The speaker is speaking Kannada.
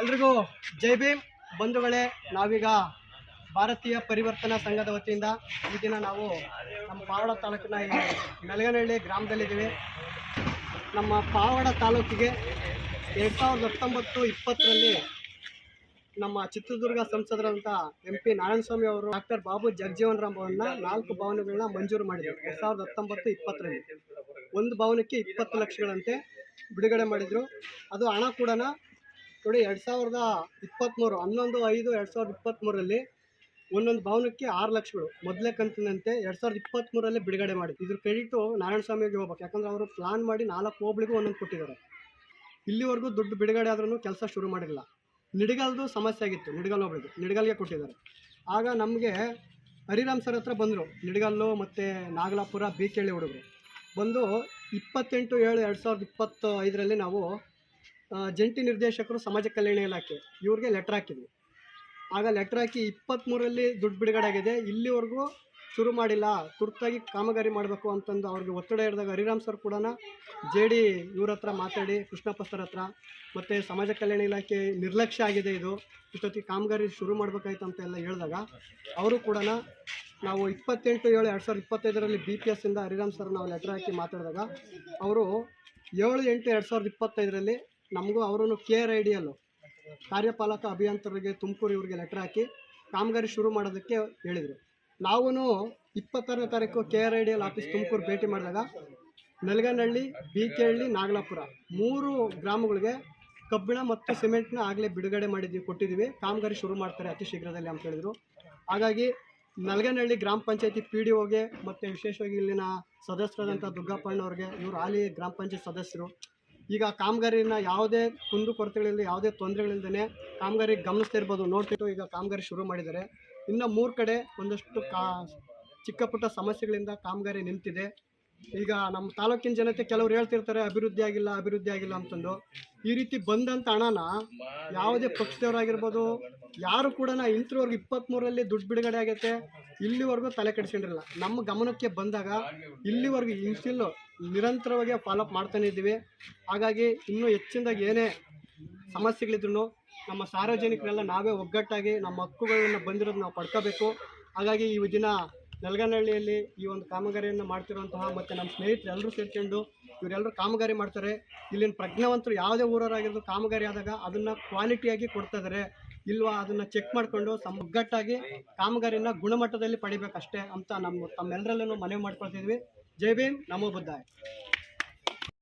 ಎಲ್ರಿಗೂ ಜೈ ಭೀಮ್. ಬಂಧುಗಳೇ, ನಾವೀಗ ಭಾರತೀಯ ಪರಿವರ್ತನಾ ಸಂಘದ ವತಿಯಿಂದ ಈ ದಿನ ನಾವು ನಮ್ಮ ಪಾವಡ ತಾಲೂಕಿನ ಮೆಲಗನಹಳ್ಳಿ ಗ್ರಾಮದಲ್ಲಿದ್ದೀವಿ. ನಮ್ಮ ಪಾವಡ ತಾಲೂಕಿಗೆ ಎರಡು ಸಾವಿರದ ಹತ್ತೊಂಬತ್ತು ಇಪ್ಪತ್ತರಲ್ಲಿ ನಮ್ಮ ಚಿತ್ರದುರ್ಗ ಸಂಸದರಂತ ಎಂ ಪಿ ನಾರಾಯಣಸ್ವಾಮಿ ಅವರು ಡಾಕ್ಟರ್ ಬಾಬು ಜಗಜೀವನ್ ರಾಮ್ ಅವರನ್ನ ನಾಲ್ಕು ಭವನಗಳನ್ನ ಮಂಜೂರು ಮಾಡಿದರು. ಎರಡು ಸಾವಿರದ ಹತ್ತೊಂಬತ್ತು ಇಪ್ಪತ್ತರಲ್ಲಿ. ಒಂದು ಭವನಕ್ಕೆ ಇಪ್ಪತ್ತು ಲಕ್ಷಗಳಂತೆ ಬಿಡುಗಡೆ ಮಾಡಿದರು. ಅದು ಹಣ ಕೂಡ ನೋಡಿ ಎರಡು ಸಾವಿರದ ಇಪ್ಪತ್ತ್ಮೂರು ಹನ್ನೊಂದು, ಐದು, ಎರಡು ಸಾವಿರದ ಇಪ್ಪತ್ತ್ಮೂರಲ್ಲಿ ಒಂದೊಂದು ಭವನಕ್ಕೆ ಆರು ಲಕ್ಷಗಳು. ಮೊದಲೇ ಕಂತಿನಂತೆ ಎರಡು ಸಾವಿರದ ಇಪ್ಪತ್ತ್ಮೂರಲ್ಲೇ ಬಿಡುಗಡೆ ಮಾಡಿ. ಇದ್ರ ಕ್ರೆಡಿಟು ನಾರಾಯಣ ಸ್ವಾಮಿಗೆ ಹೋಗ್ಬೇಕು. ಯಾಕಂದ್ರೆ ಅವರು ಪ್ಲಾನ್ ಮಾಡಿ ನಾಲ್ಕು ಹೋಬ್ಳಿಗೂ ಒಂದೊಂದು ಕೊಟ್ಟಿದ್ದಾರೆ. ಇಲ್ಲಿವರೆಗೂ ದುಡ್ಡು ಬಿಡುಗಡೆ ಆದ್ರೂ ಕೆಲಸ ಶುರು ಮಾಡಿರಲಿಲ್ಲ ನಿಡಗಲ್ದು ಸಮಸ್ಯೆ ಆಗಿತ್ತು, ನಿಡಗಲ್ ಹೋಬಳಿಗೆ. ನಿಡಗಲ್ಗೆ ಕೊಟ್ಟಿದ್ದಾರೆ. ಆಗ ನಮಗೆ ಹರಿರಾಮ್ ಸರ್ ಹತ್ರ ಬಂದರು. ನಿಡಗಲ್ಲು ಮತ್ತು ನಾಗಲಾಪುರ ಬೀಕೆಳ್ಳಿ ಹುಡುಗರು. ಬಂದು ಇಪ್ಪತ್ತೆಂಟು ಏಳು ಎರಡು ಸಾವಿರದ ಇಪ್ಪತ್ತು ಐದರಲ್ಲಿ ನಾವು ಜಂಟಿ ನಿರ್ದೇಶಕರು ಸಮಾಜ ಕಲ್ಯಾಣ ಇಲಾಖೆ ಇವ್ರಿಗೆ ಲೆಟ್ರ್ ಹಾಕಿದ್ವಿ. ಆಗ ಲೆಟ್ರ್ ಹಾಕಿ ಇಪ್ಪತ್ತ್ಮೂರರಲ್ಲಿ ದುಡ್ಡು ಬಿಡುಗಡೆ ಆಗಿದೆ. ಇಲ್ಲಿವರೆಗೂ ಶುರು ಮಾಡಿಲ್ಲ, ತುರ್ತಾಗಿ ಕಾಮಗಾರಿ ಮಾಡಬೇಕು ಅಂತಂದು ಅವ್ರಿಗೆ ಒತ್ತಡ ಹಿಡಿದಾಗ ಹರಿರಾಮ್ ಸರ್ ಕೂಡ ಜೆ ಡಿ ಇವ್ರ ಹತ್ರ ಮಾತಾಡಿ ಕೃಷ್ಣಪ್ಪ ಸರ್ ಹತ್ರ, ಮತ್ತು ಸಮಾಜ ಕಲ್ಯಾಣ ಇಲಾಖೆ ನಿರ್ಲಕ್ಷ್ಯ ಆಗಿದೆ ಇದು, ಇಷ್ಟೊತ್ತಿಗೆ ಕಾಮಗಾರಿ ಶುರು ಮಾಡಬೇಕಾಯ್ತು ಅಂತ ಎಲ್ಲ ಹೇಳಿದಾಗ ಅವರು ಕೂಡ ನಾವು ಇಪ್ಪತ್ತೆಂಟು ಏಳು ಎರಡು ಸಾವಿರದ ಇಪ್ಪತ್ತೈದರಲ್ಲಿ ಬಿ ಪಿ ಎಸ್ಸಿಂದ ಹರಿರಾಮ್ ಸರ್ ನಾವು ಲೆಟ್ರ್ ಹಾಕಿ ಮಾತಾಡಿದಾಗ ಅವರು ಏಳು ಎಂಟು ಎರಡು ಸಾವಿರದ ಇಪ್ಪತ್ತೈದರಲ್ಲಿ ನಮಗೂ ಅವರನ್ನು ಕೆ ಆರ್ ಐ ಡಿ ಅಲ್ಲೂ ಕಾರ್ಯಪಾಲಕ ಅಭಿಯಂತರಿಗೆ ತುಮಕೂರು ಇವರಿಗೆ ಲೆಟ್ರ್ ಹಾಕಿ ಕಾಮಗಾರಿ ಶುರು ಮಾಡೋದಕ್ಕೆ ಹೇಳಿದರು. ನಾವು ಇಪ್ಪತ್ತಾರನೇ ತಾರೀಕು K R I D L office Tumakuru ಭೇಟಿ ಮಾಡಿದಾಗ ನೆಲಗನಹಳ್ಳಿ ಹಳ್ಳಿ ನಾಗಲಾಪುರ ಮೂರು ಗ್ರಾಮಗಳಿಗೆ ಕಬ್ಬಿಣ ಮತ್ತು ಸಿಮೆಂಟ್ನ ಆಗಲೇ ಬಿಡುಗಡೆ ಮಾಡಿದ್ವಿ, ಕೊಟ್ಟಿದ್ದೀವಿ. ಕಾಮಗಾರಿ ಶುರು ಮಾಡ್ತಾರೆ ಅತಿ ಶೀಘ್ರದಲ್ಲಿ ಅಂತ ಹೇಳಿದರು. ಹಾಗಾಗಿ ನಲ್ಗನಹಳ್ಳಿ ಗ್ರಾಮ ಪಂಚಾಯತಿ ಪಿ ಡಿ ಒಗೆ ಮತ್ತು ವಿಶೇಷವಾಗಿ ಇಲ್ಲಿನ ಸದಸ್ಯರಾದಂಥ ದುರ್ಗಪ್ಪಣ್ಣವ್ರಿಗೆ ಇವರು ಹಾಲಿ ಗ್ರಾಮ ಪಂಚಾಯತ್ ಸದಸ್ಯರು ಈಗ ಕಾಮಗಾರಿನ ಯಾವುದೇ ಕುಂದು ಕೊರತೆಗಳಿಲ್ಲದೆ ಯಾವುದೇ ತೊಂದರೆಗಳಿಲ್ಲದೇ ಕಾಮಗಾರಿ ಗಮನಿಸ್ತಾ ಇರ್ಬೋದು. ನೋಡ್ತಿಟ್ಟು ಈಗ ಕಾಮಗಾರಿ ಶುರು ಮಾಡಿದ್ದಾರೆ. ಇನ್ನು ಮೂರು ಕಡೆ ಒಂದಷ್ಟು ಕಾ ಚಿಕ್ಕ ಪುಟ್ಟ ಸಮಸ್ಯೆಗಳಿಂದ ಕಾಮಗಾರಿ ನಿಂತಿದೆ. ಈಗ ನಮ್ಮ ತಾಲೂಕಿನ ಜನತೆ ಕೆಲವ್ರು ಹೇಳ್ತಿರ್ತಾರೆ, ಅಭಿವೃದ್ಧಿ ಆಗಿಲ್ಲ ಅಭಿವೃದ್ಧಿ ಆಗಿಲ್ಲ ಅಂತಂದು. ಈ ರೀತಿ ಬಂದಂಥ ಹಣನ ಯಾವುದೇ ಪಕ್ಷದವರಾಗಿರ್ಬೋದು, ಯಾರು ಕೂಡ ಇಂತ್ರವರೆಗೂ ಇಪ್ಪತ್ತ್ಮೂರರಲ್ಲಿ ದುಡ್ಡು ಬಿಡುಗಡೆ ಆಗೈತೆ, ಇಲ್ಲಿವರೆಗೂ ತಲೆ ಕೆಡಿಸ್ಕೊಂಡಿರಲ್ಲ. ನಮ್ಮ ಗಮನಕ್ಕೆ ಬಂದಾಗ ಇಲ್ಲಿವರೆಗೂ ಇನ್ಸ್ಟಿಲ್ಲು ನಿರಂತರವಾಗಿ ಫಾಲೋಅಪ್ ಮಾಡ್ತಾನೆ ಇದ್ದೀವಿ. ಹಾಗಾಗಿ ಇನ್ನೂ ಹೆಚ್ಚಿನದಾಗಿ ಏನೇ ಸಮಸ್ಯೆಗಳಿದ್ರು ನಮ್ಮ ಸಾರ್ವಜನಿಕರೆಲ್ಲ ನಾವೇ ಒಗ್ಗಟ್ಟಾಗಿ ನಮ್ಮ ಹಕ್ಕುಗಳನ್ನ ಬಂದಿರೋದು ನಾವು ಪಡ್ಕೋಬೇಕು. ಹಾಗಾಗಿ ಈ ದಿನ ನೆಲಗನಹಳ್ಳಿಯಲ್ಲಿ ಈ ಒಂದು ಕಾಮಗಾರಿಯನ್ನು ಮಾಡ್ತಿರುವಂತಹ ಮತ್ತು ನಮ್ಮ ಸ್ನೇಹಿತರು ಎಲ್ಲರೂ ಸೇರ್ಕೊಂಡು ಇವರೆಲ್ಲರೂ ಕಾಮಗಾರಿ ಮಾಡ್ತಾರೆ. ಇಲ್ಲಿನ ಪ್ರಜ್ಞಾವಂತರು ಯಾವುದೇ ಊರವರಾಗಿರೋದು ಕಾಮಗಾರಿ ಆದಾಗ ಅದನ್ನು ಕ್ವಾಲಿಟಿಯಾಗಿ ಕೊಡ್ತಾ ಇದ್ದಾರೆ ಇಲ್ವಾ ಅದನ್ನು ಚೆಕ್ ಮಾಡಿಕೊಂಡು ಸಮ ಒಗ್ಗಟ್ಟಾಗಿ ಕಾಮಗಾರಿನ ಗುಣಮಟ್ಟದಲ್ಲಿ ಪಡಿಬೇಕಷ್ಟೇ ಅಂತ ನಮ್ಮ ತಮ್ಮೆಲ್ಲರಲ್ಲೂ ಮನವಿ ಮಾಡ್ಕೊಳ್ತಿದ್ವಿ ಜೈ ಭೀಮ್, ನಮೋ ಬುದ್ಧಾಯ್.